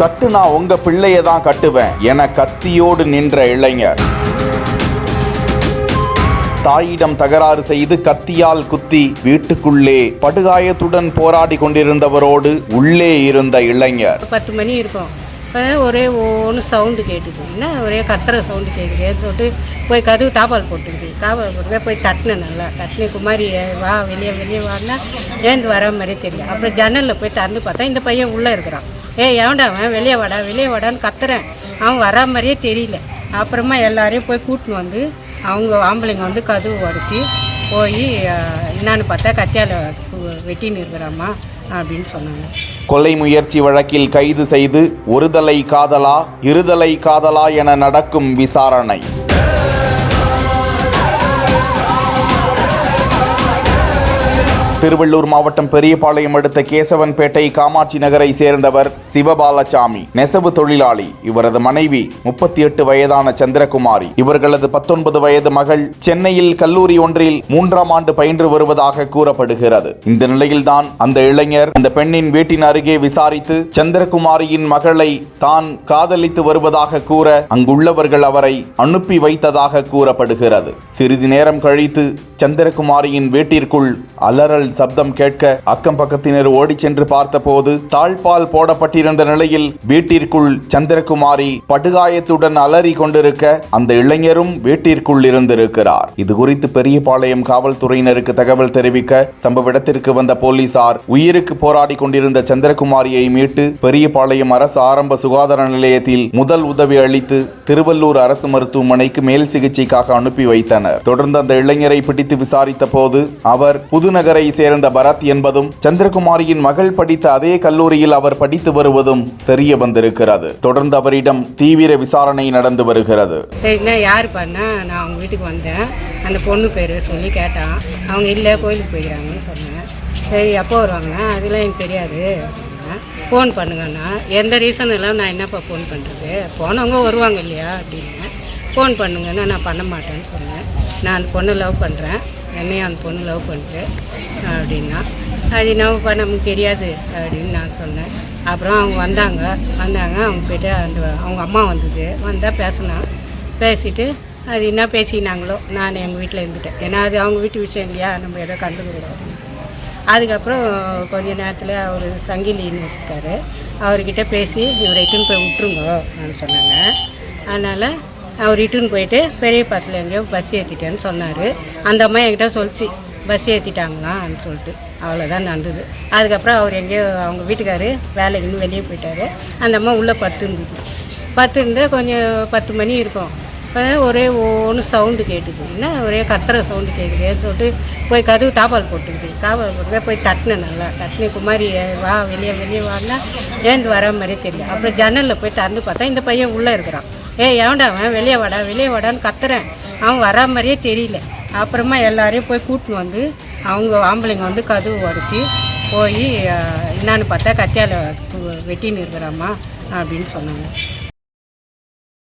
கட்டுனா உங்க பிள்ளைய தான் கட்டுவேன். என கத்தியோடு நின்ற இளைஞர். தாயிடம் தகராறு செய்து கத்தியால் குத்தி வீட்டுக்குள்ளே படுகாயத்துடன் போராடி கொண்டிருந்தவரோடு உள்ளே இருந்த இளைஞர். பத்து மணி இருக்கும். ஒரே ஒன்று சவுண்டு கேட்டுது. என்ன? ஒரே கத்துற சவுண்டு கேட்குதுன்னு சொல்லிட்டு போய் கதவு தாப்பால் போட்டுக்குது. தாப்பால் போட்டு போய் தட்டினேன் நல்லா. தட்டினே குமாரி வா வெளியே வெளியே வான்னா? ஏந்து வர மாதிரியே தெரியல அப்புறம் ஜன்னலில் போய் திறந்து பார்த்தா இந்த பையன் உள்ளே இருக்கிறான். ஏ ஏன்டா அவன்? வெளியே வாடா வெளியே வாடான்னு கத்துறேன். அவன் வரா மாதிரியே தெரியல. அப்புறமா எல்லாரையும் போய் கூட்டின்னு வந்து அவங்க ஆம்பளைங்க வந்து கதவு உடச்சி போய் என்னான்னு பார்த்தா கத்தியால் வெட்டின்னு இருக்கிறாம்மா அப்படின்னு சொன்னாங்க. கொலை முயற்சி வழக்கில் கைது செய்து ஒருதலை காதலா இருதலை காதலா என நடக்கும் விசாரணை. திருவள்ளூர் மாவட்டம் பெரியபாளையம் அடுத்த கேசவன்பேட்டை காமாட்சி நகரை சேர்ந்தவர் சிவபாலசாமி. நெசவு தொழிலாளி. இவரது மனைவி முப்பத்தி எட்டு வயதான சந்திரகுமாரி. இவர்களது பத்தொன்பது வயது மகள் சென்னையில் கல்லூரி ஒன்றில் மூன்றாம் ஆண்டு பயின்று வருவதாக கூறப்படுகிறது. இந்த நிலையில்தான் அந்த இளைஞர் அந்த பெண்ணின் வீட்டின் அருகே விசாரித்து சந்திரகுமாரியின் மகளை தான் காதலித்து வருவதாக கூற அங்குள்ளவர்கள் அவரை அனுப்பி வைத்ததாக கூறப்படுகிறது. சிறிது நேரம் கழித்து சந்திரகுமாரியின் வீட்டிற்குள் அலறல் சப்தம் கேட்க அக்கம் பக்கத்தினர் ஓடிச் சென்று பார்த்தபோது தாழ்பால் போடப்பட்டிருந்த நிலையில் வீட்டிற்குள் சந்திரகுமாரி படுகாயத்துடன் அலறி கொண்டிருக்க அந்த இளைஞரும் வீட்டிற்குள் இருந்திருக்கிறார். இது குறித்து பெரியபாளையம் காவல்துறையினருக்கு தகவல் தெரிவிக்க சம்பவ இடத்திற்கு வந்த போலீசார் உயிருக்கு போராடி கொண்டிருந்த சந்திரகுமாரியை மீட்டு பெரியபாளையம் அரசு ஆரம்ப சுகாதார நிலையத்தில் முதல் உதவி அளித்து திருவள்ளூர் அரசு மருத்துவமனைக்கு மேல் சிகிச்சைக்காக அனுப்பி வைத்தனர். தொடர்ந்து அந்த இளைஞரை பிடித்து விசாரித்த போது அவர் புதுநகரை சேர்ந்த பரத் என்பதும் சந்திரகுமாரியின் மகள் படித்த அதே கல்லூரியில் அவர் படித்து வருவதும் தெரிய வந்திருக்கிறது. தொடர்ந்து அவரிடம் தீவிர விசாரணை நடந்து வருகிறது. சரிண்ணா யார் பண்ணா? நான் அவங்க வீட்டுக்கு வந்தேன். அந்த பொண்ணு பேர் சொல்லி கேட்டான் அவங்க இல்லை கோயிலுக்கு போய்க்கிறாங்கன்னு சொன்னேன். சரி எப்போ வருவாங்க? அதெல்லாம் எனக்கு தெரியாது. ஃபோன் பண்ணுங்கண்ணா. எந்த ரீசன் இல்லாமல் நான் என்னப்பா ஃபோன் பண்ணுறது போனவங்க வருவாங்க இல்லையா? அப்படின்னு. ஃபோன் பண்ணுங்கன்னா நான் பண்ண மாட்டேன்னு சொன்னேன். நான் அந்த பொண்ணை லவ் பண்ணுறேன் என்னையும் அந்த பொண்ணு லவ் பண்ணுறேன் அப்படின்னா அது லவ் பண்ண நமக்கு தெரியாது அப்படின்னு நான் சொன்னேன். அப்புறம் அவங்க வந்தாங்க. வந்தாங்க அவங்க போய்ட்டு அந்த அவங்க அம்மா வந்தது. வந்தால் பேசினா பேசிட்டு அது என்ன பேசினாங்களோ நான் எங்கள் வீட்டில் இருந்துட்டேன். ஏன்னா அது அவங்க வீட்டு விஷயம் இல்லையா? நம்ம ஏதோ கண்டுக்கூடாது அதுக்கப்புறம் கொஞ்ச நேரத்தில் அவர் சங்கிலின்னு இருக்கார். அவர்கிட்ட பேசி இவரைக்கும் இட்டுன்னு போய் விட்டுருங்க அப்படின்னு சொன்னாங்க. அதனால் அவர் இட்டுன்னு போயிட்டு பெரிய பாத்தில் எங்கேயோ பஸ் ஏற்றிட்டேன்னு சொன்னார். அந்த அம்மா என்கிட்ட சொல்லிச்சு பஸ் ஏற்றிட்டாங்களான்னு சொல்லிட்டு. அவ்வளோதான் நடந்தது. அதுக்கப்புறம் அவர் எங்கேயோ அவங்க வீட்டுக்காரு வேலைக்குன்னு வெளியே போயிட்டாரு. அந்த அம்மா உள்ளே பத்து இருந்தது பத்து இருந்தால் கொஞ்சம் பத்து மணி இருக்கும். ஒரே ஒன்று சவுண்டு கேட்டுது. என்ன? ஒரே கத்துற சவுண்டு கேட்குதுன்னு சொல்லிட்டு போய் கதவு தாப்பால் போட்டுக்குது. தாப்பால் போட்டு போய் தட்டினேன் நல்லா. தட்டினே குமாரி வா வெளியே வெளியே வான்னா? ஏந்து வர மாதிரியே தெரியல. அப்புறம் ஜன்னலில் போய் திறந்து பார்த்தா இந்த பையன் உள்ளே இருக்கிறான். ஏ ஏன்டா அவன் வெளியே வாடா வெளியே வாடான்னு கத்துறேன். அவன் வரா மாதிரியே தெரியல. அப்புறமா எல்லாரையும் போய் கூட்டின்னு வந்து அவங்க ஆம்பளைங்க வந்து கதவு உடச்சி போய் என்னான்னு பார்த்தா கத்தியால் வெட்டின்னு இருக்கிறாம்மா அப்படின்னு சொன்னாங்க.